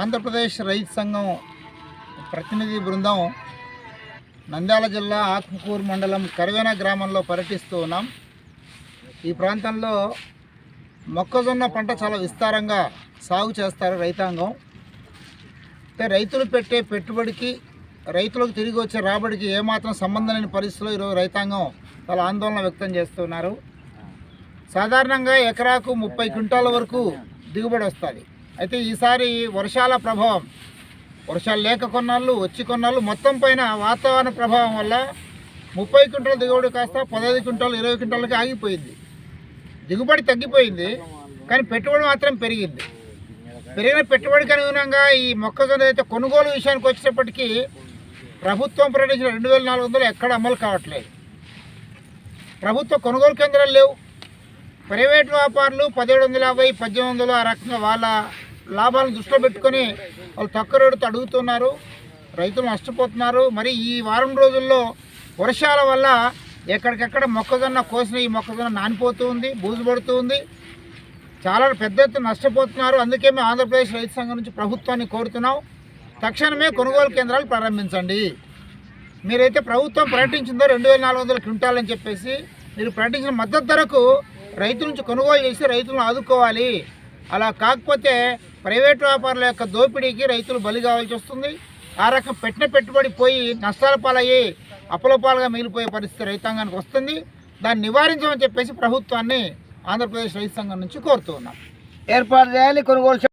ఆంధ్రప్రదేశ్ రైతు సంఘం ప్రతినిధి బృందం నంద్యాల జిల్లా ఆత్మకూరు మండలం కరివేన గ్రామంలో పర్యటిస్తూ ఉన్నాం. ఈ ప్రాంతంలో మొక్కజొన్న పంట చాలా విస్తారంగా సాగు చేస్తారు రైతాంగం. అయితే రైతులు పెట్టే పెట్టుబడికి రైతులకు తిరిగి వచ్చే రాబడికి ఏమాత్రం సంబంధం లేని పరిస్థితుల్లో ఈరోజు రైతాంగం చాలా ఆందోళన వ్యక్తం చేస్తున్నారు. సాధారణంగా ఎకరాకు ముప్పై క్వింటాల వరకు దిగుబడి వస్తుంది. అయితే ఈసారి వర్షాల ప్రభావం వర్షాలు లేక కొన్నాళ్ళు వచ్చి కొన్నాళ్ళు మొత్తం పైన వాతావరణ ప్రభావం వల్ల ముప్పై క్వింటాల దిగుబడి కాస్త పదహైదు క్వింటాలు ఇరవై క్వింటాలకి ఆగిపోయింది. దిగుబడి తగ్గిపోయింది కానీ పెట్టుబడి మాత్రం పెరిగింది. పెరిగిన పెట్టుబడికి అనుగుణంగా ఈ మొక్కజొన్న అయితే కొనుగోలు విషయానికి వచ్చేటప్పటికీ ప్రభుత్వం ప్రకటించిన రెండు వేల నాలుగు వందలు ఎక్కడ అమలు కావట్లేదు. ప్రభుత్వ కొనుగోలు కేంద్రాలు లేవు. ప్రైవేట్ వ్యాపారులు పదిహేడు వందల యాభై పద్దెనిమిది వందలు ఆ రకంగా వాళ్ళ లాభాలను దృష్టిలో పెట్టుకొని వాళ్ళు తక్కువ రేటుతో అడుగుతున్నారు. రైతులు నష్టపోతున్నారు. మరి ఈ వారం రోజుల్లో వర్షాల వల్ల ఎక్కడికెక్కడ మొక్కజొన్న కోసిన ఈ మొక్కజొన్న నానిపోతూ ఉంది బూజు పడుతూ ఉంది. చాలా పెద్ద ఎత్తున నష్టపోతున్నారు. అందుకే మేము ఆంధ్రప్రదేశ్ రైతు సంఘం నుంచి ప్రభుత్వాన్ని కోరుతున్నాం. తక్షణమే కొనుగోలు కేంద్రాలు ప్రారంభించండి. మీరైతే ప్రభుత్వం ప్రకటించిందో రెండు వేల నాలుగు వందల క్వింటాల్ అని చెప్పేసి మీరు ప్రకటించిన మద్దతు ధరకు రైతు నుంచి కొనుగోలు చేసి రైతులను ఆదుకోవాలి. అలా కాకపోతే ప్రైవేట్ వ్యాపారుల యొక్క దోపిడీకి రైతులు బలి కావాల్సి వస్తుంది. ఆ రకం పెట్టిన పెట్టుబడి పోయి నష్టాల పాలయ్యి అప్పుల పాలుగా మిగిలిపోయే పరిస్థితి రైతాంగానికి వస్తుంది. దాన్ని నివారించమని చెప్పేసి ప్రభుత్వాన్ని ఆంధ్రప్రదేశ్ రైతు సంఘం నుంచి కోరుతూ ఉన్నాం. ఏర్పాటు చేయాలి కొనుగోలు